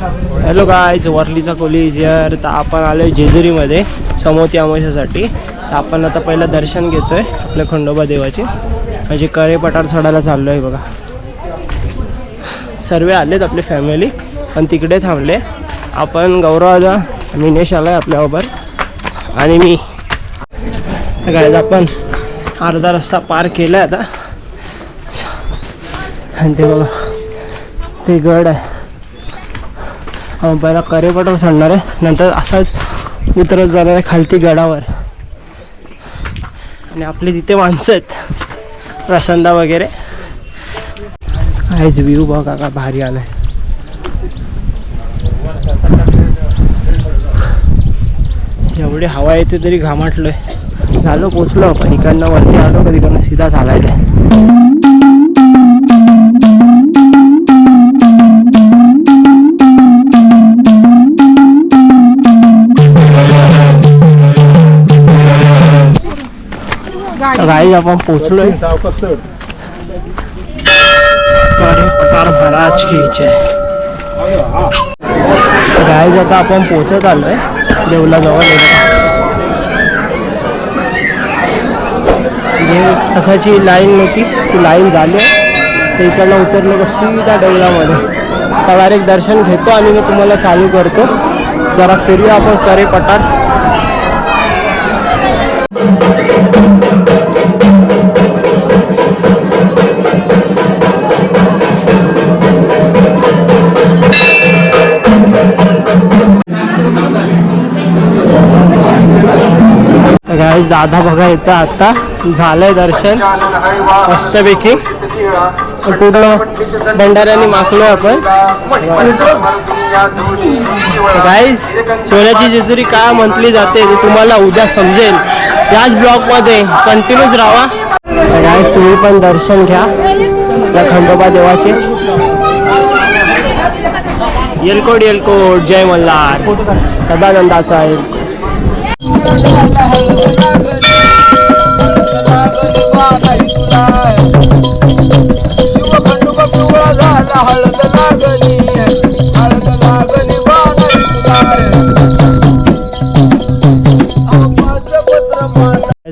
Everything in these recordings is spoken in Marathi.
हॅलो गायज वरलीचा कॉलेज यार तर आपण आलो आहे जेजुरीमध्ये समोती अमावश्यासाठी तर आपण आता पहिलं दर्शन घेतो आहे आपल्या खंडोबा देवाचे. म्हणजे करे पठार चढायला चाललो आहे बघा. सर्व आलेत आपली फॅमिली पण तिकडे थांबले. आपण गौरवाजा मिनेश आला आहे आपल्याबरोबर. आणि मी. गायज आपण अर्धा रस्ता पार केला आहे आता. आणि ते बघा ते गड आहे. पहिला करेपटर चढणार आहे. नंतर असाच उतरत जाणार आहे खालती गडावर. आणि आपले तिथे माणसं आहेत प्रसंदा वगैरे. आहेच व्ह्यू बघा का भारी आलाय. एवढी हवा येते तरी घामाटलोय. झालो पोचलो आपण इकडनं वरती आलो कधी तिकडनं सीधा चालायचं. गाई आपण पोचलोय पठार महाराज की जय गाईज आता आपण पोचत आलोय देवलाजवळ म्हणजे कसाची लाईन नव्हती ती लाईन झाली तर इकडनं उतरलो सीधा देवलामध्ये तर डायरेक्ट दर्शन घेतो आणि मी तुम्हाला चालू करतो जरा फिरूया आपण करे पठार दादा बघा इथं आता झालंय दर्शन. मस्तपैकी. पूर्ण भंडाऱ्याने माखलोय आपण. गाईज सोन्याची जेजुरी का म्हटली जाते ते तुम्हाला उद्या समजेल. याच ब्लॉकमध्ये कंटिन्यूच राहा. गाईज तुम्ही पण दर्शन घ्या. या खंडोबा देवाचे. येलकोट येलकोट. जय मल्हार. सदानंदाचा आहे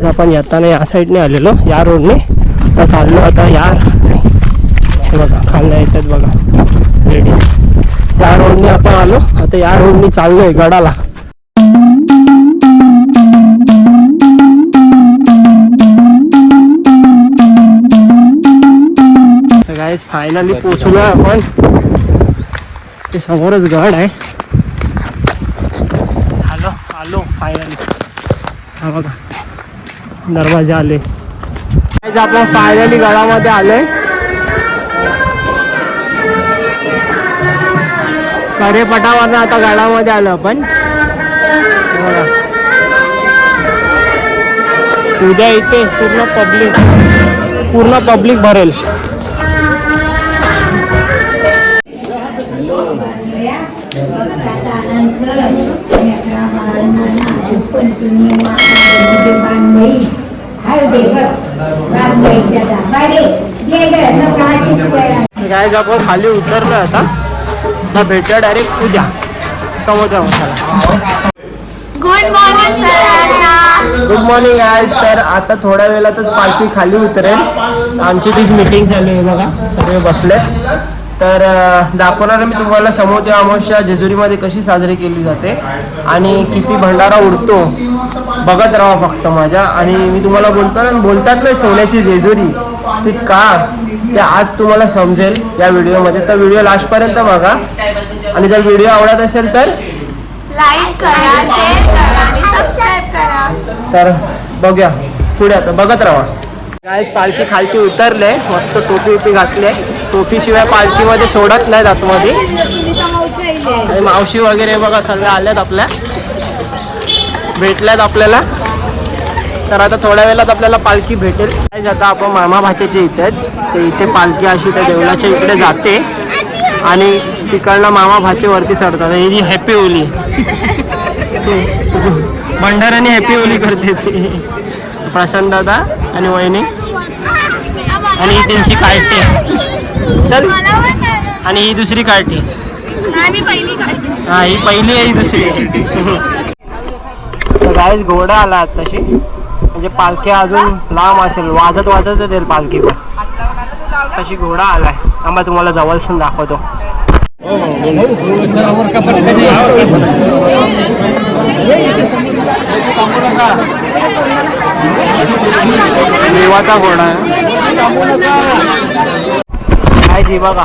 आपण येताना या साईडने आलेलो या रोडने. तर चाललो आता या हे बघा खाल्ल्या येतात बघा. लेडीज त्या रोडने आपण आलो. आता या रोडने चाललोय गडाला. गाईज फायनली पोचलो आपण. ते समोरच गड आहे. आलो आलो फायनली हा बघा. दरवाजे आले. Guys, आपण फायनली गडामध्ये आलोय. करेपटावरनं आता गडामध्ये आलो आपण. उद्या इथे पूर्ण पब्लिक पूर्ण पब्लिक भरेल. गायज आपण खाली उतरलो आता. आता भेटूया डायरेक्ट उद्या. समुद्र मसाला गुड मॉर्निंग सरांना गुड मॉर्निंग आज तर आता थोड्या वेळातच पालखी खाली उतरेल. आमची तीच मीटिंग चालू आहे बघा. सगळे बसलेत. तर दाखवणार आहे मी तुम्हाला समोर अमावस्या जेजुरीमध्ये कशी साजरी केली जाते आणि किती भंडारा उडतो. बघत राहा फक्त माझ्या. आणि मी तुम्हाला बोलतो ना बोलतात ना सोन्याची जेजुरी ती का? ते आज तुम्हाला समजेल या व्हिडिओमध्ये. तर व्हिडिओ लास्टपर्यंत बघा. आणि जर व्हिडिओ आवडत असेल तर लाईक करा शेअर करा आणि सबस्क्राईब करा. तर बघूया. पुढे आता बघत राहा. काय पालखी खालची उतरले. मस्त टोपी उपी घातली. टोपीशिवाय पालखीमध्ये सोडत नाहीत आतमध्ये. आणि मावशी वगैरे बघा सगळ्या आल्यात आपल्या. भेटल्यात आपल्याला. तर आता थोड्या वेळात आपल्याला पालखी भेटेल. आता आपण मामा भाच्याचे इथे आहेत. ते इथे पालखी अशी त्या देवळाच्या इकडे जाते. आणि तिकडनं मामा भाचे वरती चढतात. ही जी हॅपी होली. भंडाराने हॅपी होली करते ती. प्रशांत दादा आणि वहिनी. आणि त्यांची कार्टी चल. आणि ही दुसरी कार्टी. हा ही पहिली आहे ही दुसरी तर गाईस घोडा आला तशी म्हणजे पालखी अजून लांब असेल. वाजत वाजतच येईल पालखी पण तशी घोडा आलाय. आम्हाला तुम्हाला जवळसून दाखवतो. देवाचा घोडा आहे. काय जी बघा.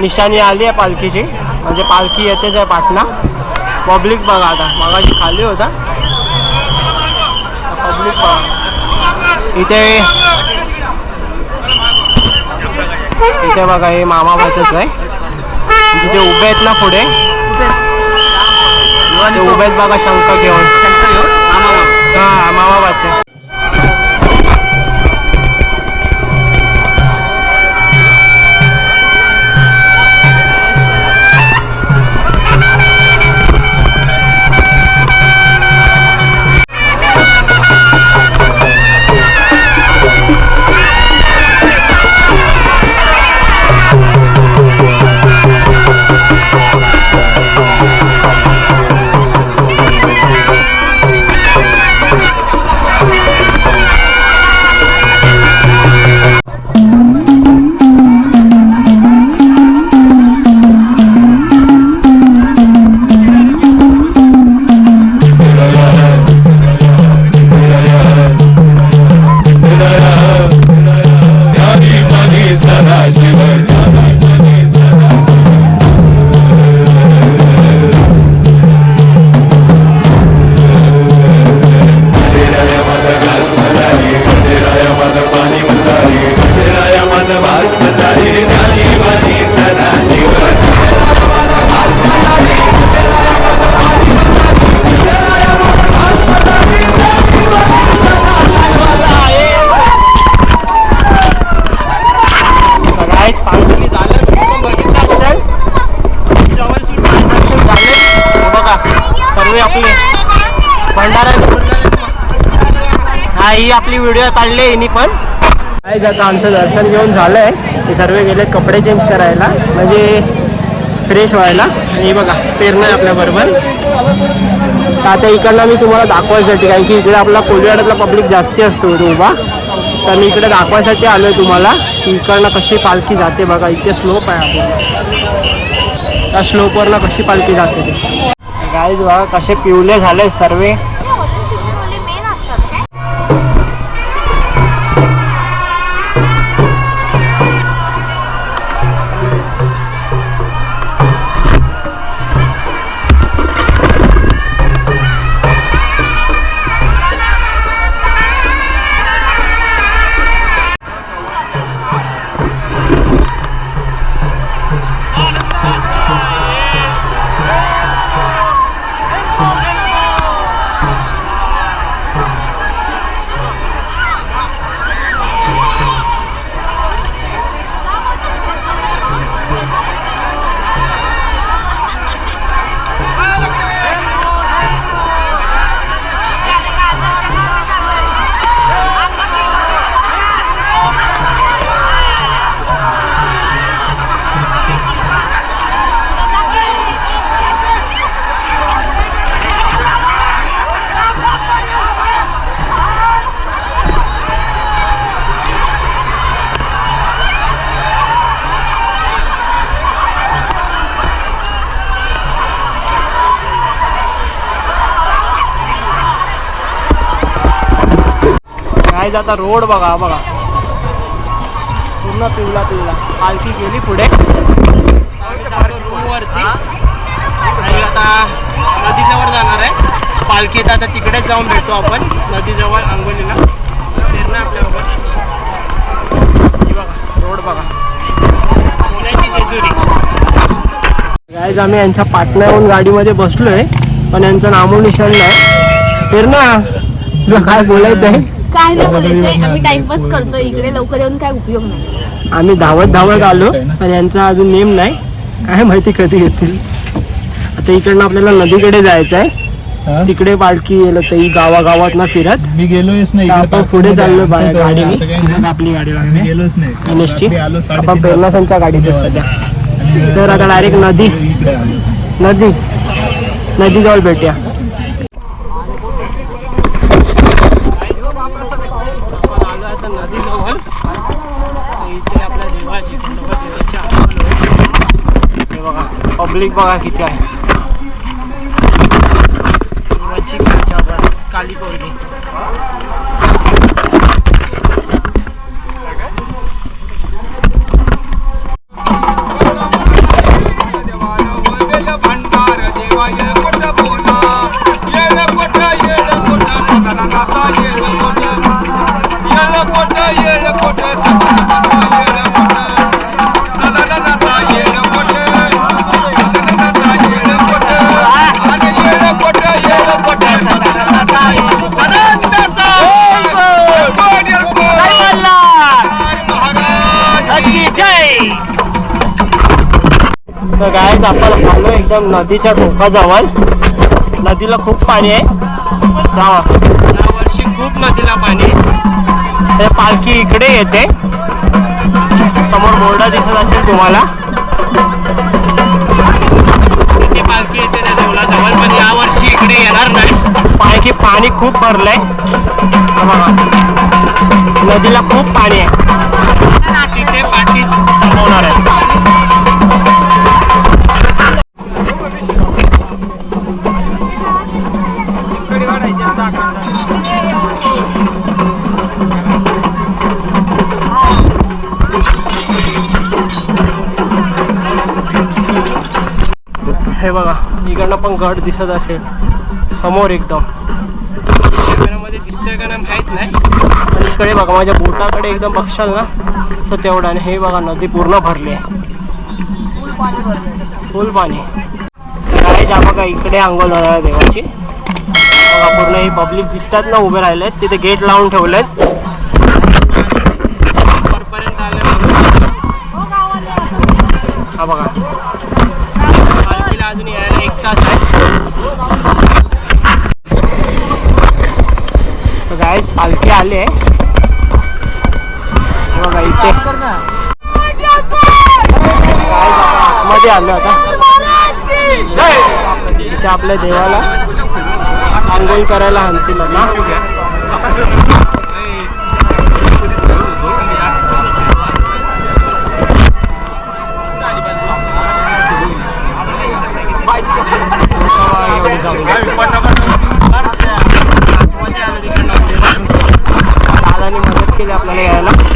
निशाणी आली आहे पालखीची. म्हणजे पालखी येतेच आहे पाटला पब्लिक बघा आता. मगाशी खाली होता. पब्लिक बघा. इथे इथे बघा हे मामाबाचंच आहे. तिथे उभे आहेत ना पुढे? उभे. आहेत बघा शंख घेऊन. हा मामाबाचे काय भंडारा हा ही आपली व्हिडिओ काढली हिनी पण. काय आता आमचं दर्शन घेऊन झालंय. हे सर्व गेले कपडे चेंज करायला. म्हणजे फ्रेश व्हायला. आणि हे बघा पेरणं आहे आपल्या बरोबर. आता इकडनं मी तुम्हाला दाखवायसाठी कारण की इकडे आपला कोलिवाड्यातला पब्लिक जास्ती असतो उभा तर मी इकडे दाखवायसाठी आलोय तुम्हाला. की इकडनं कशी पालखी जाते बघा इथे स्लोप आहे आपला. त्या स्लोपवरनं कशी पालखी जाते ते. गाईज बघा कसे पिवले झाले सर्वे. काय आता रोड बघा बघा. पूर्ण पिवला पिवला पालखी गेली पुढे. रूमवरती. आणि आता नदीजवळ जाणार आहे. पालखीत आता तिकडेच जाऊन भेटू आपण. नदीजवळ आंघोलीला फिरणं आपल्याबरोबर बघा रोड बघा. सोन्याची जेजुरी. गायज आम्ही यांच्या पाटण्याहून गाडीमध्ये बसलोय पण यांचं नामोनिशान नाही फिरणा तुला काय बोलायचं आहे काय नाही बोलायचंय. आम्ही टाइमपास करतो इकडे लवकर येऊन काय उपयोग नाही. आम्ही धावत धावत आलो. पण यांचा अजून नेम नाही. काय माहिती कधी येतील. आता इकडनं आपल्याला नदीकडे जायचं आहे हा? तिकडे पालखी येईल. तर ही गावागावात ना फिरत. मी गेलोच नाही इकडे आपण पुढे मिनिटं चाललोय आहे. बा- असं काही गाडीने. नाही, असं काही नाही. आपली गाडी मी लागली गेलोच नाही. गणेशची मी आलो आपण साडेतीन पेरणासांच्या गाडीत आहे. सध्या. तर आता डायरेक्ट नदी. नदी नदी. जवळ भेटूया नदी जवळ इथे आपल्या देवाची खंडोबा देवाची हे बघा पब्लिक बघा किती आहे. देवाची काली पौर्णी काय आपण आलो एकदम नदीच्या टोकाजवळ नदीला खूप पाणी आहे. यावर्षी खूप नदीला पाणी. तर पालखी इकडे येते. समोर बोर्ड दिसत असेल तुम्हाला. इथे पालखी येते त्या देवळाजवळ पण यावर्षी इकडे येणार नाही. पालखी पाणी खूप भरलंय. नदीला खूप पाणी आहे. तिथे पाठीच थांबवणार आहे. हे बघा इकडनं पण गड दिसत असेल. समोर एकदम. कॅमेरामध्ये दिसतंय का नाही माहीत नाही. आणि इकडे बघा माझ्या बोटाकडे एकदम बघशाल ना तर तेवढा. आणि हे बघा नदी पूर्ण भरली आहे. फुल पाणी. काय जा बघा इकडे आंघोळ देवाची. बघा पूर्ण ही पब्लिक दिसतात ना उभे राहिलेत. तिथे गेट लावून ठेवलेत वरपर्यंत आले हा बघा पालखीला अजून यायला एक तास आहे गायच पालखी आली आहे. बघा इथे. आतमध्ये आलो आता. इथे आपल्या देवाला आंघोळ करायला आणतील ना दादानी मदत केली आपल्याला यायला.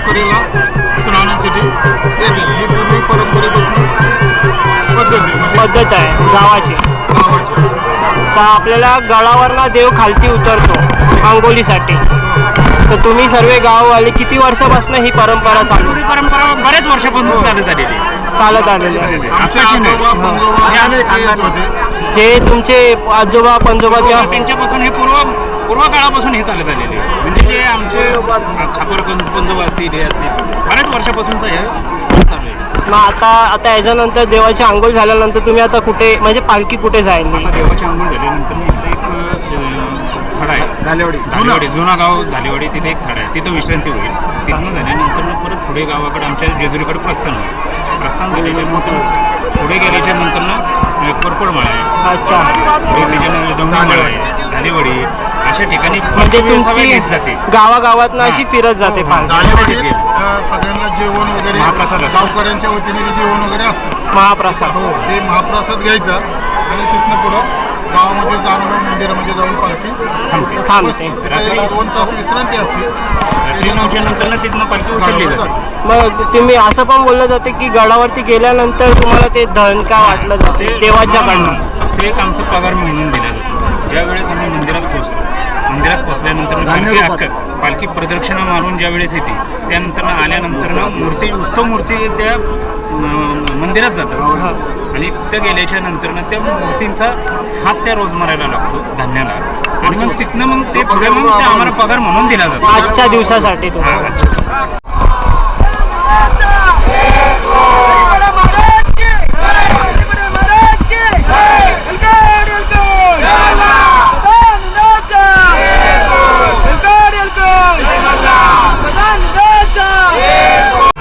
दिवशी देवकरीला स्नानासाठी येतात. ही पूर्वी परंपरेपासून पद्धत आहे. म्हणजे पद्धत आहे. गावाची. गावाची. का आपल्याला गळावरला देव खालती उतरतो आंघोलीसाठी तर तुम्ही सर्व गाववाले किती वर्षापासून ही परंपरा चालू ही परंपरा बऱ्याच वर्षापासून चालत आलेली आहे. चालत आलेली आहे. आमचे आजोबा पंजोबा ते येत होते. जे तुमचे आजोबा पंजोबा किंवा त्यांच्यापासून हे पूर्व पूर्व काळापासून हे चालत आलेले आहे. म्हणजे जे आमचे खापर पंजोबा असतील हे असतील बऱ्याच वर्षापासूनचं हे चालू आहे. मग आता आता याच्यानंतर देवाची आंघोळ झाल्यानंतर तुम्ही आता कुठे म्हणजे पालखी कुठे जाईल? आता देवाची आंघोळ झाल्यानंतर मी इथं एक थडा आहे. धालेवाडी. धालेवाडी जुना. गाव धालेवाडी तिथे एक थडा आहे. तिथं विश्रांती होईल. तिथनं झाल्यानंतर मग परत पुढे गावाकडे आमच्या जेजुरीकडे प्रस्थान होईल. प्रस्थान झाल्याच्यानंतर पुढे गेल्याच्यानंतर ना कोरपड माळ आहे. अच्छा. पुढे त्याच्यानंतर दौंडमाळ आहे. धालेवाडी. अशा ठिकाणी म्हणजे तुमची घेत जाते. गावागावात अशी फिरत जाते पालखी. दालेवाडीत अं, सगळ्यांना जेवण वगैरे महाप्रसाद असतो. गावकऱ्यांच्या वतीने ते जेवण वगैरे असतं. महाप्रसाद. हो ते महाप्रसाद घ्यायचा आणि तिथनं पुढं गावामध्ये जाणून मंदिरामध्ये जाऊन पालखी थांबते. थांबते. तिथे दोन तास विश्रांती असते. रात्री नऊच्या नंतर ना तिथनं पालखी उचलली जाते. मग तुम्ही असं पण बोललं जाते की गडावरती गेल्यानंतर तुम्हाला ते धन का वाटलं जाते? ते देवाच्याकडनं ते एक आमचा पगार म्हणून दिला जातो. ज्या वेळेस आम्ही मंदिरात पोहोचलो मंदिरात पोहोचल्यानंतर पालखी पालखी प्रदक्षिणा मारून ज्या वेळेस येते त्यानंतर आल्यानंतर मूर्ती उत्सव मूर्ती त्या मंदिरात जातात. आणि तिथं गेल्याच्यानंतर त्या मूर्तींचा हात त्या रोज मारायला लागतो धान्याला. आणि मग तिथनं मग ते पुढे मग ते आम्हाला पगार म्हणून दिला जातो. आजच्या दिवसासाठी तो हा, अच्छा.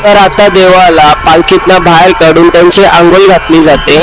तर आता देवाला पालखीतनं बाहेर काढून त्यांची आंघोळ घातली जाते.